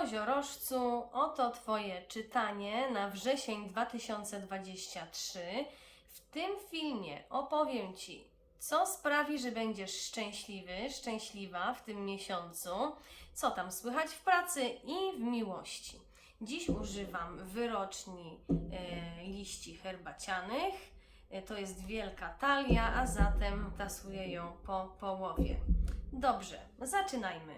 Koziorożcu, oto Twoje czytanie na wrzesień 2023. W tym filmie opowiem Ci, co sprawi, że będziesz szczęśliwy, szczęśliwa w tym miesiącu, co tam słychać w pracy i w miłości. Dziś używam wyroczni e, liści herbacianych. E, to jest wielka talia, a zatem tasuję ją po połowie. Dobrze, zaczynajmy.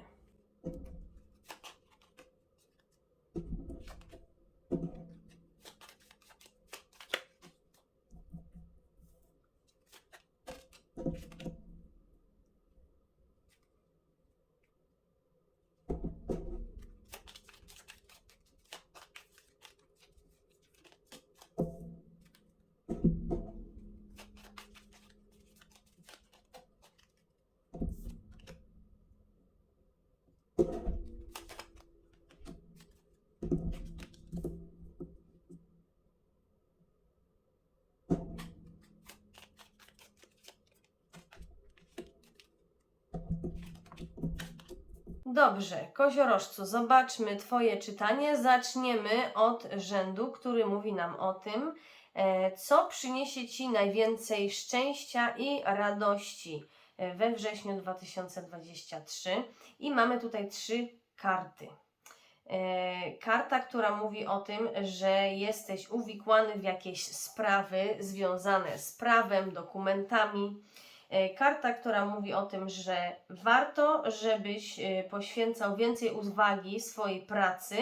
Dobrze, koziorożcu, zobaczmy Twoje czytanie. Zaczniemy od rzędu, który mówi nam o tym, e, co przyniesie Ci najwięcej szczęścia i radości e, we wrześniu 2023. I mamy tutaj trzy karty. E, Karta, która mówi o tym, że jesteś uwikłany w jakieś sprawy związane z prawem, dokumentami. E, Karta, która mówi o tym, że warto, żebyś e, poświęcał więcej uwagi swojej pracy.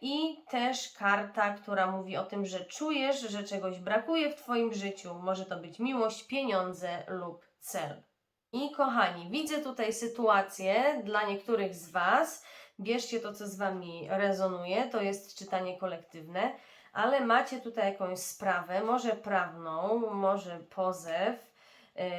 I też karta, która mówi o tym, że czujesz, że czegoś brakuje w Twoim życiu. Może to być miłość, pieniądze lub cel. I kochani, widzę tutaj sytuację dla niektórych z Was. Bierzcie to, co z Wami rezonuje, to jest czytanie kolektywne, ale macie tutaj jakąś sprawę, może prawną, może pozew.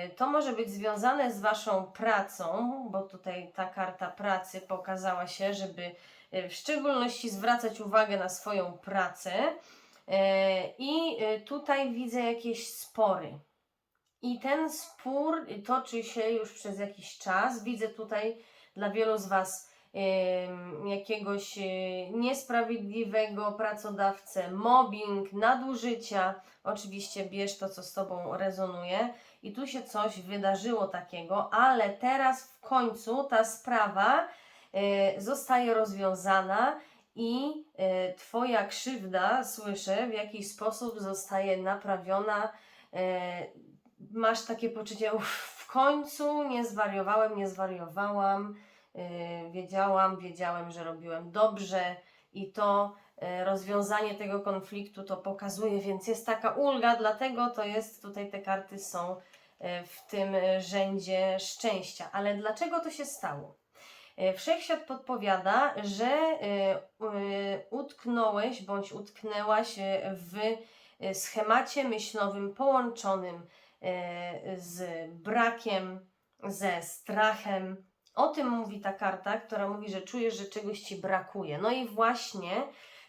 Y, To może być związane z Waszą pracą, bo tutaj ta karta pracy pokazała się, żeby y, w szczególności zwracać uwagę na swoją pracę. Y, I tutaj widzę jakieś spory. I ten spór toczy się już przez jakiś czas. Widzę tutaj dla wielu z Was jakiegoś e, niesprawiedliwego pracodawcę, mobbing, nadużycia. Oczywiście bierz to, co z Tobą rezonuje. I tu się coś wydarzyło takiego, ale teraz w końcu ta sprawa e, zostaje rozwiązana i e, Twoja krzywda, słyszę, w jakiś sposób zostaje naprawiona. Masz takie poczucie, w końcu nie zwariowałem, nie zwariowałam, wiedziałam, wiedziałem, że robiłem dobrze i to yy, rozwiązanie tego konfliktu to pokazuje, więc jest taka ulga, dlatego to jest, tutaj te karty są yy, w tym rzędzie szczęścia. Ale dlaczego to się stało? Wszechświat podpowiada, że utknąłeś bądź utknęłaś w schemacie myślowym połączonym z brakiem, ze strachem. O tym mówi ta karta, która mówi, że czujesz, że czegoś ci brakuje. No i właśnie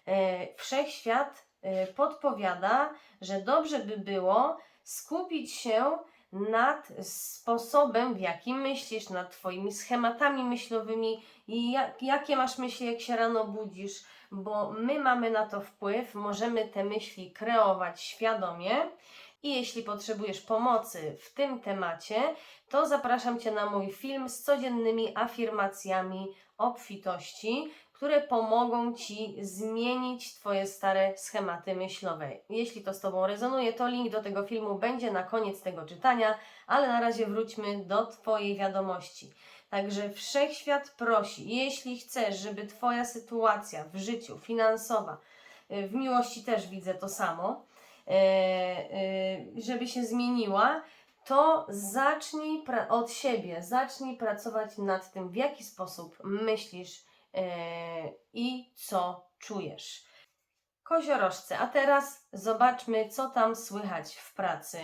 e, wszechświat e, podpowiada, że dobrze by było skupić się nad sposobem, w jaki myślisz, nad Twoimi schematami myślowymi i jak, jakie masz myśli, jak się rano budzisz, bo my mamy na to wpływ, możemy te myśli kreować świadomie. I jeśli potrzebujesz pomocy w tym temacie, to zapraszam Cię na mój film z codziennymi afirmacjami obfitości, które pomogą Ci zmienić Twoje stare schematy myślowe. Jeśli to z Tobą rezonuje, to link do tego filmu będzie na koniec tego czytania, ale na razie wróćmy do Twojej wiadomości. Także wszechświat prosi, jeśli chcesz, żeby Twoja sytuacja w życiu finansowa, w miłości też widzę to samo, żeby się zmieniła, to zacznij od siebie, zacznij pracować nad tym, w jaki sposób myślisz e, i co czujesz. Koziorożce, a teraz zobaczmy, co tam słychać w pracy.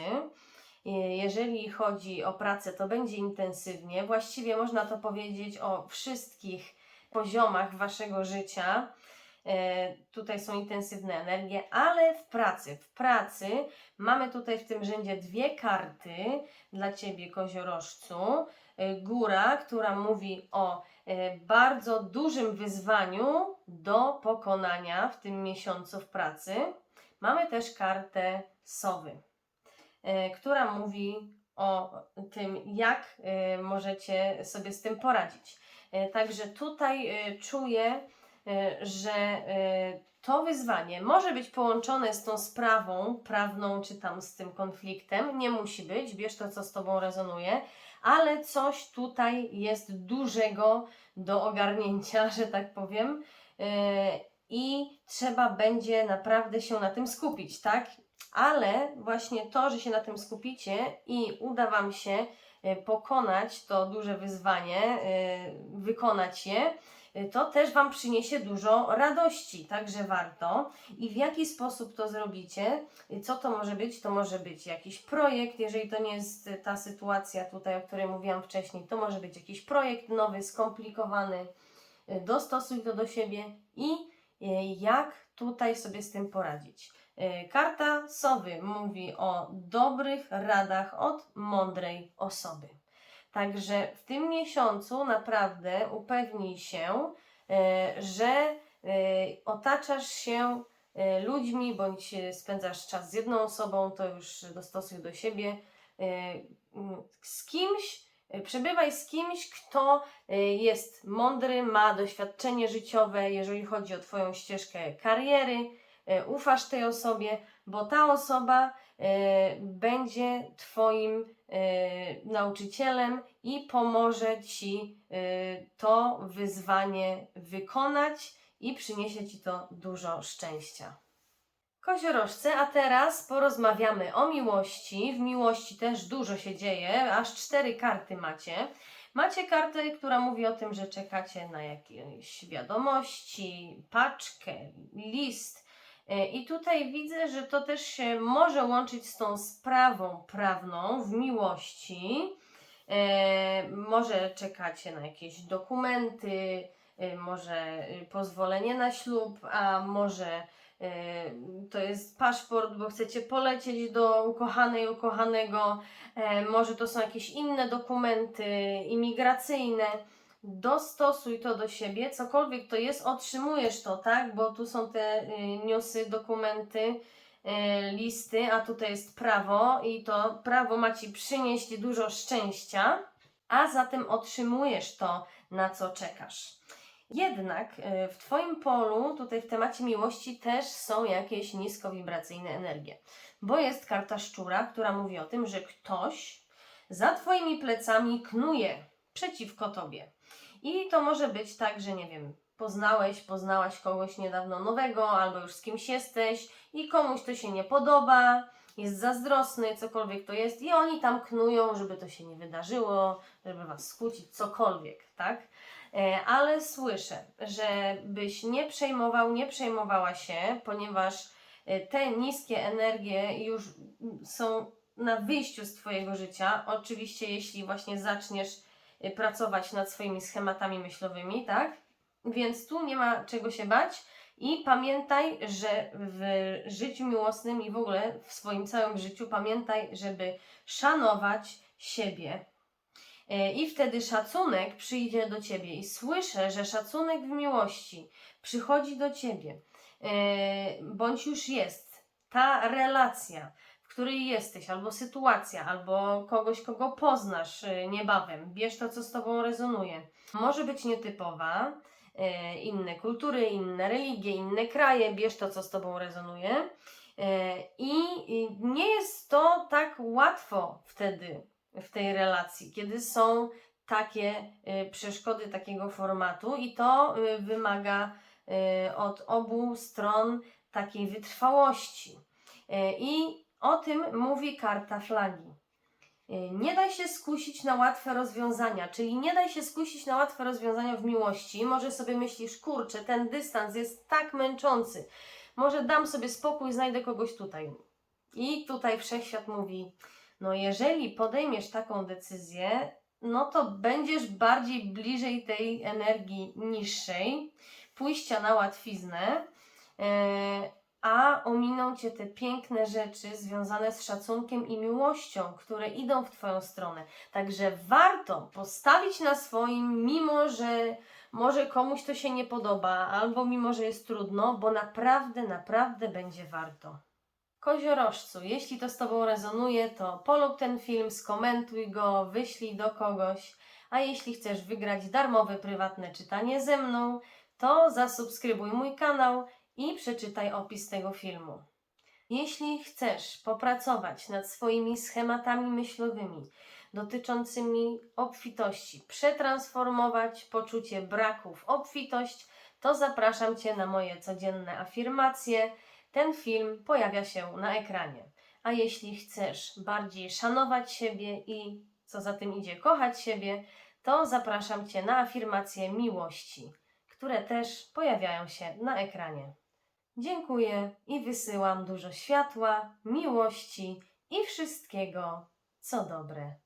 E, Jeżeli chodzi o pracę, to będzie intensywnie. Właściwie można to powiedzieć o wszystkich poziomach waszego życia. E, Tutaj są intensywne energie, ale w pracy, w pracy mamy tutaj w tym rzędzie dwie karty dla ciebie, koziorożcu. e, góra, która mówi o e, bardzo dużym wyzwaniu do pokonania w tym miesiącu w pracy. Mamy też kartę sowy, która mówi o tym, jak możecie sobie z tym poradzić. Także tutaj czuję, że e, to wyzwanie może być połączone z tą sprawą prawną, czy tam z tym konfliktem. Nie musi być, bierz to, co z Tobą rezonuje, ale coś tutaj jest dużego do ogarnięcia, że tak powiem. E, I trzeba będzie naprawdę się na tym skupić, tak? Ale właśnie to, że się na tym skupicie i uda Wam się e, pokonać to duże wyzwanie, e, wykonać je, e, to też Wam przyniesie dużo radości, także warto. I w jaki sposób to zrobicie? I Co to może być? To może być jakiś projekt, jeżeli to nie jest ta sytuacja tutaj, o której mówiłam wcześniej, to może być jakiś projekt nowy, skomplikowany. E, Dostosuj to do siebie i jak tutaj sobie z tym poradzić. Karta sowy mówi o dobrych radach od mądrej osoby. Także w tym miesiącu naprawdę upewnij się, e, że e, otaczasz się e, ludźmi, bądź spędzasz czas z jedną osobą, to już dostosuj do siebie. Z kimś, przebywaj z kimś, kto jest mądry, ma doświadczenie życiowe, jeżeli chodzi o Twoją ścieżkę kariery, ufasz tej osobie, bo ta osoba będzie Twoim nauczycielem i pomoże Ci e, to wyzwanie wykonać i przyniesie Ci to dużo szczęścia. Koziorożce, a teraz porozmawiamy o miłości. W miłości też dużo się dzieje, aż cztery karty macie. Macie kartę, która mówi o tym, że czekacie na jakieś wiadomości, paczkę, list. E, I tutaj widzę, że to też się może łączyć z tą sprawą prawną w miłości. E, może czekacie na jakieś dokumenty, e, może pozwolenie na ślub, a może to jest paszport, bo chcecie polecieć do ukochanej, ukochanego, może to są jakieś inne dokumenty imigracyjne. Dostosuj to do siebie, cokolwiek to jest, otrzymujesz to, tak? Bo tu są te y, newsy, dokumenty, e, listy, a tutaj jest prawo i to prawo ma Ci przynieść dużo szczęścia, a zatem otrzymujesz to, na co czekasz. Jednak e, w Twoim polu, tutaj w temacie miłości, też są jakieś niskowibracyjne energie, bo jest karta szczura, która mówi o tym, że ktoś za Twoimi plecami knuje przeciwko Tobie. I to może być tak, że nie wiem, poznałeś, poznałaś kogoś niedawno nowego, albo już z kimś jesteś i komuś to się nie podoba, jest zazdrosny, cokolwiek to jest, i oni tam knują, żeby to się nie wydarzyło, żeby was skłócić, cokolwiek, tak? E, Ale słyszę, żebyś nie przejmował, nie przejmowała się, ponieważ e, te niskie energie już mm, są na wyjściu z Twojego życia. Oczywiście, jeśli właśnie zaczniesz pracować nad swoimi schematami myślowymi, tak? Więc tu nie ma czego się bać. I pamiętaj, że w życiu miłosnym i w ogóle w swoim całym życiu pamiętaj, żeby szanować siebie. E, I wtedy szacunek przyjdzie do ciebie. I słyszę, że szacunek w miłości przychodzi do ciebie, e, bądź już jest. Ta relacja, której jesteś, albo sytuacja, albo kogoś, kogo poznasz e, niebawem, bierz to, co z tobą rezonuje. Może być nietypowa, e, inne kultury, inne religie, inne kraje, bierz to, co z tobą rezonuje. E, I nie jest to tak łatwo wtedy w tej relacji, kiedy są takie y, przeszkody takiego formatu i to y, wymaga y, od obu stron takiej wytrwałości. Y, I o tym mówi karta flagi. Y, Nie daj się skusić na łatwe rozwiązania, czyli nie daj się skusić na łatwe rozwiązania w miłości. Może sobie myślisz, kurczę, ten dystans jest tak męczący. Może dam sobie spokój, znajdę kogoś tutaj. I tutaj wszechświat mówi: No, jeżeli podejmiesz taką decyzję, no to będziesz bardziej bliżej tej energii niższej, pójścia na łatwiznę. e, a ominą cię te piękne rzeczy związane z szacunkiem i miłością, które idą w twoją stronę. Także warto postawić na swoim, mimo że może komuś to się nie podoba, albo mimo że jest trudno, bo naprawdę, naprawdę będzie warto. Koziorożcu, jeśli to z Tobą rezonuje, to polub ten film, skomentuj go, wyślij do kogoś, a jeśli chcesz wygrać darmowe prywatne czytanie ze mną, to zasubskrybuj mój kanał i przeczytaj opis tego filmu. Jeśli chcesz popracować nad swoimi schematami myślowymi dotyczącymi obfitości, przetransformować poczucie braku w obfitość, to zapraszam Cię na moje codzienne afirmacje. Ten film pojawia się na ekranie. A jeśli chcesz bardziej szanować siebie i, co za tym idzie, kochać siebie, to zapraszam Cię na afirmacje miłości, które też pojawiają się na ekranie. Dziękuję i wysyłam dużo światła, miłości i wszystkiego, co dobre.